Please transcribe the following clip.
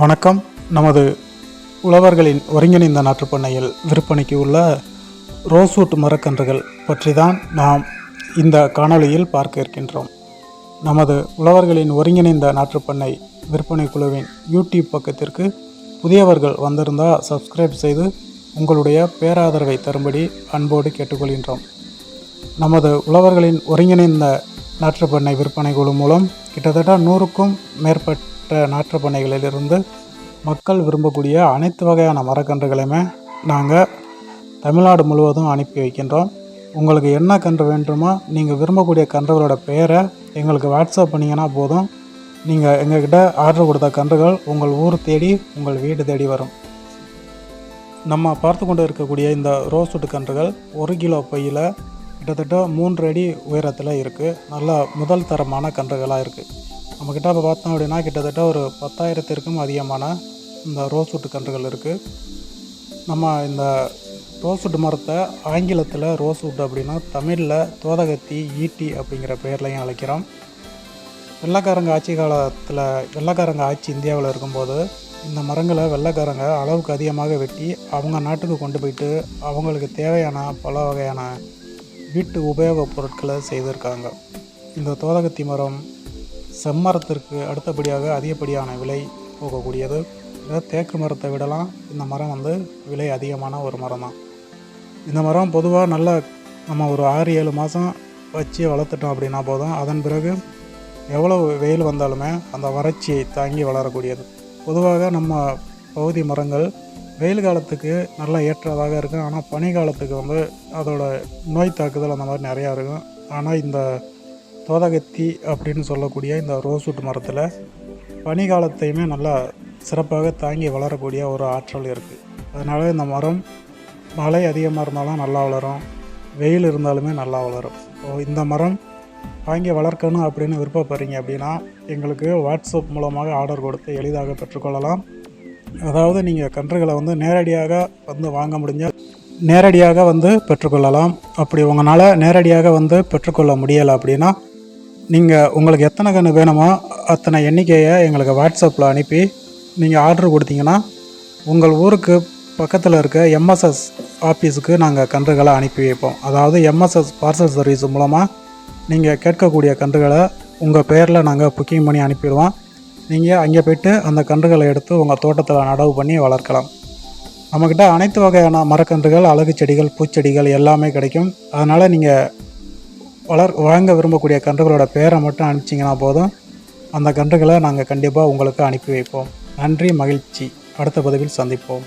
வணக்கம். நமது உழவர்களின் ஒருங்கிணைந்த நாற்றுப்பண்ணையில் விற்பனைக்கு உள்ள ரோஸ்வுட் மரக்கன்றுகள் பற்றி தான் நாம் இந்த காணொளியில் பார்க்க இருக்கின்றோம். நமது உழவர்களின் ஒருங்கிணைந்த நாற்றுப்பண்ணை விற்பனை குழுவின் யூடியூப் பக்கத்திற்கு புதியவர்கள் வந்திருந்தால் சப்ஸ்கிரைப் செய்து உங்களுடைய பேராதரவை தரும்படி அன்போடு கேட்டுக்கொள்கின்றோம். நமது உழவர்களின் ஒருங்கிணைந்த நாற்றுப்பண்ணை விற்பனை குழு மூலம் கிட்டத்தட்ட நூறுக்கும் மேற்பட்ட மற்ற நாற்றுப்பண்ணைகளிலிருந்து மக்கள் விரும்பக்கூடிய அனைத்து வகையான மரக்கன்றுகளையுமே நாங்கள் தமிழ்நாடு முழுவதும் அனுப்பி வைக்கின்றோம். உங்களுக்கு என்ன கன்று வேண்டுமோ நீங்கள் விரும்பக்கூடிய கன்றுகளோட பெயரை எங்களுக்கு வாட்ஸ்அப் பண்ணிங்கன்னா போதும். நீங்கள் எங்ககிட்ட ஆர்டர் கொடுத்த கன்றுகள் உங்கள் ஊர் தேடி உங்கள் வீடு தேடி வரும். நம்ம பார்த்து கொண்டு இருக்கக்கூடிய இந்த ரோஸ்வுட் கன்றுகள் ஒரு கிலோ பையில் கிட்டத்தட்ட மூன்று அடி உயரத்தில் இருக்குது நல்ல முதல் தரமான கன்றுகளாக இருக்குது நம்மக்கிட்ட இப்போ பார்த்தோம் அப்படின்னா கிட்டத்தட்ட ஒரு பத்தாயிரத்திற்கும் அதிகமான இந்த ரோஸ்வுட் கன்றுகள் இருக்குது நம்ம இந்த ரோஸ்வுட் மரத்தை ஆங்கிலத்தில் ரோஸ்வுட் அப்படின்னா தமிழில் தோதகத்தி ஈட்டி அப்படிங்கிற பெயர்லையும் அழைக்கிறோம். வெள்ளக்காரங்க ஆட்சி காலத்தில் வெள்ளக்காரங்க ஆட்சி இந்தியாவில் இருக்கும்போது இந்த மரங்களை வெள்ளக்காரங்க அளவுக்கு அதிகமாக வெட்டி அவங்க நாட்டுக்கு கொண்டு போயிட்டு அவங்களுக்கு தேவையான பல வகையான வீட்டு உபயோகப் பொருட்களை செய்திருக்காங்க. இந்த தோதகத்தி மரம் செம்மரத்திற்கு அடுத்தபடியாக அதிகப்படியான விலை போகக்கூடியது. இதை தேக்கு மரத்தை விடலாம். இந்த மரம் வந்து விலை அதிகமான ஒரு மரம் தான் இந்த மரம் பொதுவாக நல்ல நம்ம ஒரு ஆறு ஏழு மாதம் வச்சு வளர்த்துட்டோம் அப்படின்னா போதும். அதன் பிறகு எவ்வளவு வெயில் வந்தாலுமே அந்த வறட்சியை தாங்கி வளரக்கூடியது. பொதுவாக நம்ம பகுதி மரங்கள் வெயில் காலத்துக்கு நல்லா ஏற்றதாக இருக்கும். ஆனால் பனி காலத்துக்கு வந்து அதோட நோய் தாக்குதல் அந்த மாதிரி நிறையா இருக்கும். ஆனால் இந்த தோதகத்தி அப்படின்னு சொல்லக்கூடிய இந்த ரோஸ்வுட் மரத்தில் பனி காலத்தையுமே நல்லா சிறப்பாக தாங்கி வளரக்கூடிய ஒரு ஆற்றல் இருக்குது அதனால் இந்த மரம் மழை அதிகமாக இருந்தாலும் நல்லா வளரும். வெயில் இருந்தாலுமே நல்லா வளரும். ஸோ இந்த மரம் வாங்கி வளர்க்கணும் அப்படின்னு விருப்பப்படுறீங்க அப்படின்னா எங்களுக்கு வாட்ஸ்அப் மூலமாக ஆர்டர் கொடுத்து எளிதாக பெற்றுக்கொள்ளலாம். அதாவது நீங்கள் கன்றுகளை வந்து நேரடியாக வந்து வாங்க முடிஞ்சால் நேரடியாக வந்து பெற்றுக்கொள்ளலாம். அப்படி உங்களால் நேரடியாக வந்து பெற்றுக்கொள்ள முடியலை அப்படின்னா நீங்கள் உங்களுக்கு எத்தனை கன்று வேணுமோ அத்தனை எண்ணிக்கையை எங்களுக்கு வாட்ஸ்அப்பில் அனுப்பி நீங்கள் ஆர்டர் கொடுத்தீங்கன்னா உங்கள் ஊருக்கு பக்கத்தில் இருக்க எம்எஸ்எஸ் ஆஃபீஸுக்கு நாங்கள் கன்றுகளை அனுப்பி வைப்போம். அதாவது எம்எஸ்எஸ் பார்சல் சர்வீஸ் மூலமாக நீங்கள் கேட்கக்கூடிய கன்றுகளை உங்கள் பேரில் நாங்கள் புக்கிங் பண்ணி அனுப்பிடுவோம். நீங்கள் அங்கே போயிட்டு அந்த கன்றுகளை எடுத்து உங்கள் தோட்டத்தில் நடவு பண்ணி வளர்க்கலாம். நம்மக்கிட்ட அனைத்து வகையான மரக்கன்றுகள் அழகு செடிகள் பூச்செடிகள் எல்லாமே கிடைக்கும். அதனால் நீங்கள் வளர் வழங்க விரும்பக்கூடிய கன்றுகளோட பேரை மட்டும் அனுப்பிச்சிங்கன்னா போதும். அந்த கன்றுகளை நாங்கள் கண்டிப்பாக உங்களுக்கு அனுப்பி வைப்போம். நன்றி மகிழ்ச்சி. அடுத்த பதிவில் சந்திப்போம்.